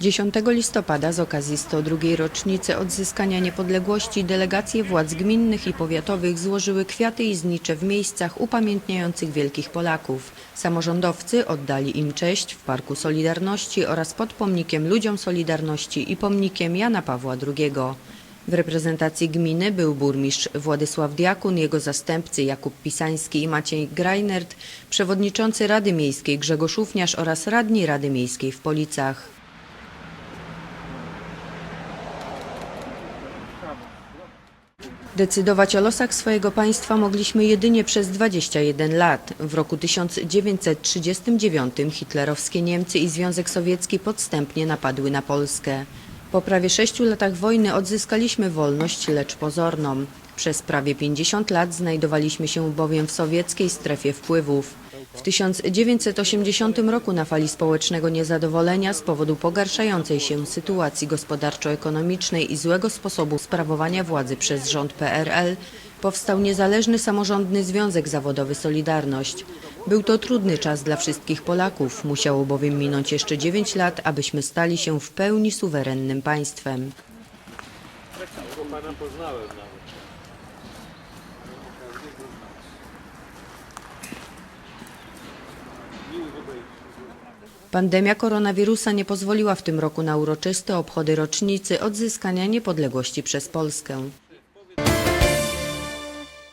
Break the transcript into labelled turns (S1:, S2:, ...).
S1: 10 listopada z okazji 102. rocznicy odzyskania niepodległości delegacje władz gminnych i powiatowych złożyły kwiaty i znicze w miejscach upamiętniających wielkich Polaków. Samorządowcy oddali im cześć w Parku Solidarności oraz pod pomnikiem Ludziom Solidarności i pomnikiem Jana Pawła II. W reprezentacji gminy był burmistrz Władysław Diakun, jego zastępcy Jakub Pisański i Maciej Greinert, przewodniczący Rady Miejskiej Grzegorz Ufniarz oraz radni Rady Miejskiej w Policach. Decydować o losach swojego państwa mogliśmy jedynie przez 21 lat. W roku 1939 hitlerowskie Niemcy i Związek Sowiecki podstępnie napadły na Polskę. Po prawie sześciu latach wojny odzyskaliśmy wolność, lecz pozorną. Przez prawie 50 lat znajdowaliśmy się bowiem w sowieckiej strefie wpływów. W 1980 roku na fali społecznego niezadowolenia z powodu pogarszającej się sytuacji gospodarczo-ekonomicznej i złego sposobu sprawowania władzy przez rząd PRL powstał niezależny samorządny związek zawodowy Solidarność. Był to trudny czas dla wszystkich Polaków, musiało bowiem minąć jeszcze 9 lat, abyśmy stali się w pełni suwerennym państwem.
S2: Bo pana poznałem nawet.
S1: Pandemia koronawirusa nie pozwoliła w tym roku na uroczyste obchody rocznicy odzyskania niepodległości przez Polskę.